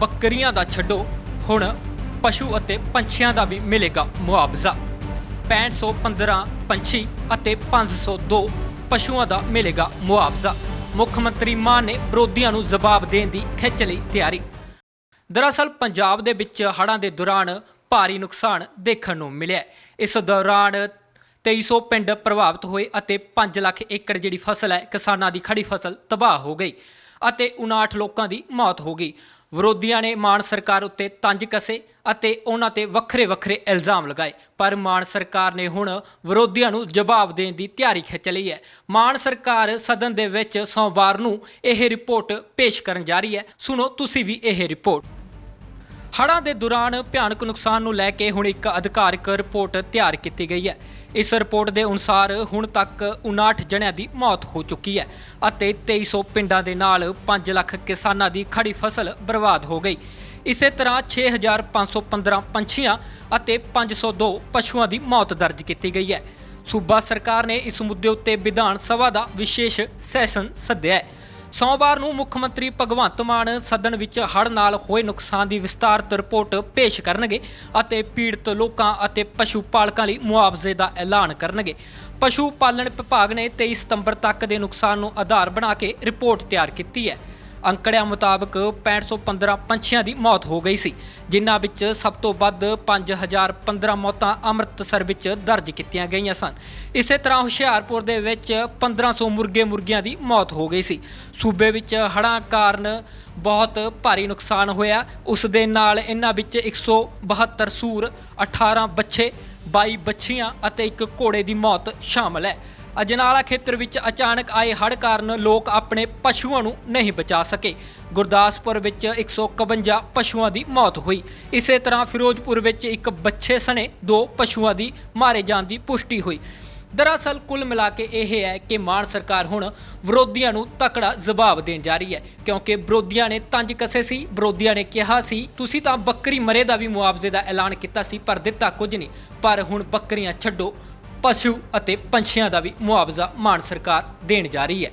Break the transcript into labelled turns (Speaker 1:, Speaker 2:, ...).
Speaker 1: ਬੱਕਰੀਆਂ ਦਾ ਛੱਡੋ। ਹੁਣ ਪਸ਼ੂ ਅਤੇ ਪੰਛੀਆਂ ਦਾ ਵੀ ਮਿਲੇਗਾ ਮੁਆਵਜ਼ਾ। 6515 ਪੰਛੀ ਅਤੇ 502 ਪਸ਼ੂਆਂ ਦਾ ਮਿਲੇਗਾ ਮੁਆਵਜ਼ਾ। ਮੁੱਖ ਮੰਤਰੀ ਮਾਨ ਨੇ ਵਿਰੋਧੀਆਂ ਨੂੰ ਜਵਾਬ ਦੇਣ ਦੀ ਖਿੱਚ ਲਈ ਤਿਆਰੀ। ਦਰਅਸਲ, ਪੰਜਾਬ ਦੇ ਵਿੱਚ ਹੜ੍ਹਾਂ ਦੇ ਦੌਰਾਨ ਭਾਰੀ ਨੁਕਸਾਨ ਦੇਖਣ ਨੂੰ ਮਿਲਿਆ ਇਸ ਦੌਰਾਨ 2300 ਪਿੰਡ ਪ੍ਰਭਾਵਿਤ ਹੋਏ ਅਤੇ 5 ਲੱਖ ਏਕੜ ਜਿਹੜੀ ਫਸਲ ਹੈ, ਕਿਸਾਨਾਂ ਦੀ ਖੜੀ ਫਸਲ ਤਬਾਹ ਹੋ ਗਈ ਅਤੇ 59 ਲੋਕਾਂ ਦੀ ਮੌਤ ਹੋ ਗਈ। ਵਿਰੋਧੀਆਂ ਨੇ ਮਾਨ ਸਰਕਾਰ ਉੱਤੇ ਤੰਜ ਕਸੇ ਅਤੇ ਉਹਨਾਂ ਤੇ ਵੱਖਰੇ ਵੱਖਰੇ ਇਲਜ਼ਾਮ ਲਗਾਏ। ਪਰ ਮਾਨ ਸਰਕਾਰ ਨੇ ਹੁਣ ਵਿਰੋਧੀਆਂ ਨੂੰ ਜਵਾਬ ਦੇਣ ਦੀ ਤਿਆਰੀ ਖਿੱਚ ਲਈ ਹੈ। ਮਾਨ ਸਰਕਾਰ ਸਦਨ ਦੇ ਵਿੱਚ ਸੋਮਵਾਰ ਨੂੰ ਇਹ ਰਿਪੋਰਟ ਪੇਸ਼ ਕਰਨ ਜਾ ਰਹੀ ਹੈ। ਸੁਣੋ, ਤੁਸੀਂ ਵੀ ਇਹ ਰਿਪੋਰਟ। ਹੜ੍ਹਾਂ ਦੇ ਦੌਰਾਨ ਭਿਆਨਕ ਨੁਕਸਾਨ ਨੂੰ ਲੈ ਕੇ ਹੁਣ ਇੱਕ ਅਧਿਕਾਰਕ ਰਿਪੋਰਟ ਤਿਆਰ ਕੀਤੀ ਗਈ ਹੈ। ਇਸ ਰਿਪੋਰਟ ਦੇ ਅਨੁਸਾਰ ਹੁਣ ਤੱਕ 59 ਜਣਿਆਂ ਦੀ ਮੌਤ ਹੋ ਚੁੱਕੀ ਹੈ ਅਤੇ 2300 ਪਿੰਡਾਂ ਦੇ ਨਾਲ 5 ਲੱਖ ਕਿਸਾਨਾਂ ਦੀ ਖੜੀ ਫਸਲ ਬਰਬਾਦ ਹੋ ਗਈ। ਇਸੇ ਤਰ੍ਹਾਂ 6515 ਪੰਛੀਆਂ ਅਤੇ 502 ਪਸ਼ੂਆਂ ਦੀ ਮੌਤ ਦਰਜ ਕੀਤੀ ਗਈ ਹੈ। ਸੂਬਾ ਸਰਕਾਰ ਨੇ ਇਸ ਮੁੱਦੇ ਉੱਤੇ ਵਿਧਾਨ ਸਭਾ ਦਾ ਵਿਸ਼ੇਸ਼ ਸੈਸ਼ਨ ਸੱਦਿਆ ਹੈ। ਸੋਮਵਾਰ ਨੂੰ ਮੁੱਖ ਮੰਤਰੀ ਭਗਵੰਤ ਮਾਨ ਸਦਨ ਵਿੱਚ ਹੜ੍ਹ ਨਾਲ ਹੋਏ ਨੁਕਸਾਨ ਦੀ ਵਿਸਤਾਰਤ ਰਿਪੋਰਟ ਪੇਸ਼ ਕਰਨਗੇ ਅਤੇ ਪੀੜਤ ਲੋਕਾਂ ਅਤੇ ਪਸ਼ੂ ਪਾਲਕਾਂ ਲਈ ਮੁਆਵਜ਼ੇ ਦਾ ਐਲਾਨ ਕਰਨਗੇ। ਪਸ਼ੂ ਪਾਲਣ ਵਿਭਾਗ ਨੇ 23 ਸਤੰਬਰ ਤੱਕ ਦੇ ਨੁਕਸਾਨ ਨੂੰ ਆਧਾਰ ਬਣਾ ਕੇ ਰਿਪੋਰਟ ਤਿਆਰ ਕੀਤੀ ਹੈ। ਅੰਕੜਿਆਂ ਮੁਤਾਬਕ 6515 ਪੰਛੀਆਂ ਦੀ ਮੌਤ ਹੋ ਗਈ ਸੀ, ਜਿਨ੍ਹਾਂ ਵਿੱਚ ਸਭ ਤੋਂ ਵੱਧ 5015 ਮੌਤਾਂ ਅੰਮ੍ਰਿਤਸਰ ਵਿੱਚ ਦਰਜ ਕੀਤੀਆਂ ਗਈਆਂ ਸਨ। ਇਸੇ ਤਰ੍ਹਾਂ ਹੁਸ਼ਿਆਰਪੁਰ ਦੇ ਵਿੱਚ 1500 ਮੁਰਗੇ ਮੁਰਗੀਆਂ ਦੀ ਮੌਤ ਹੋ ਗਈ ਸੀ। ਸੂਬੇ ਵਿੱਚ ਹੜ੍ਹਾਂ ਕਾਰਨ ਬਹੁਤ ਭਾਰੀ ਨੁਕਸਾਨ ਹੋਇਆ। ਉਸ ਦੇ ਨਾਲ ਇਹਨਾਂ ਵਿੱਚ 172 ਸੂਰ 18 ਬੱਚੇ 22 ਬੱਚੀਆਂ ਅਤੇ ਇੱਕ ਘੋੜੇ ਦੀ ਮੌਤ ਸ਼ਾਮਲ ਹੈ। ਅਜਨਾਲਾ ਖੇਤਰ ਵਿੱਚ ਅਚਾਨਕ ਆਏ ਹੜ੍ਹ ਕਾਰਨ ਲੋਕ ਆਪਣੇ ਪਸ਼ੂਆਂ ਨੂੰ ਨਹੀਂ ਬਚਾ ਸਕੇ। ਗੁਰਦਾਸਪੁਰ ਵਿੱਚ 151 ਪਸ਼ੂਆਂ ਦੀ ਮੌਤ ਹੋਈ। ਇਸੇ ਤਰ੍ਹਾਂ ਫਿਰੋਜ਼ਪੁਰ ਵਿੱਚ ਇੱਕ ਬੱਚੇ ਸਣੇ ਦੋ ਪਸ਼ੂਆਂ ਦੀ ਮਾਰੇ ਜਾਣ ਦੀ ਪੁਸ਼ਟੀ ਹੋਈ। ਦਰਅਸਲ ਕੁੱਲ ਮਿਲਾ ਕੇ ਇਹ ਹੈ ਕਿ ਮਾਨ ਸਰਕਾਰ ਹੁਣ ਵਿਰੋਧੀਆਂ ਨੂੰ ਤਕੜਾ ਜਵਾਬ ਦੇਣ ਜਾ ਰਹੀ ਹੈ, ਕਿਉਂਕਿ ਵਿਰੋਧੀਆਂ ਨੇ ਤੰਜ ਕਸੇ ਸੀ, ਵਿਰੋਧੀਆਂ ਨੇ ਕਿਹਾ ਸੀ, ਤੁਸੀਂ ਤਾਂ ਬੱਕਰੀ ਮਰੇ ਦਾ ਵੀ ਮੁਆਵਜ਼ੇ ਦਾ ਐਲਾਨ ਕੀਤਾ ਸੀ, ਪਰ ਦਿੱਤਾ ਕੁਝ ਨਹੀਂ। ਪਰ ਹੁਣ ਬੱਕਰੀਆਂ ਛੱਡੋ। ਪਸ਼ੂ ਅਤੇ ਪੰਛੀਆਂ ਦਾ ਵੀ ਮੁਆਵਜ਼ਾ ਮਾਨ ਸਰਕਾਰ ਦੇਣ ਜਾ ਰਹੀ ਹੈ।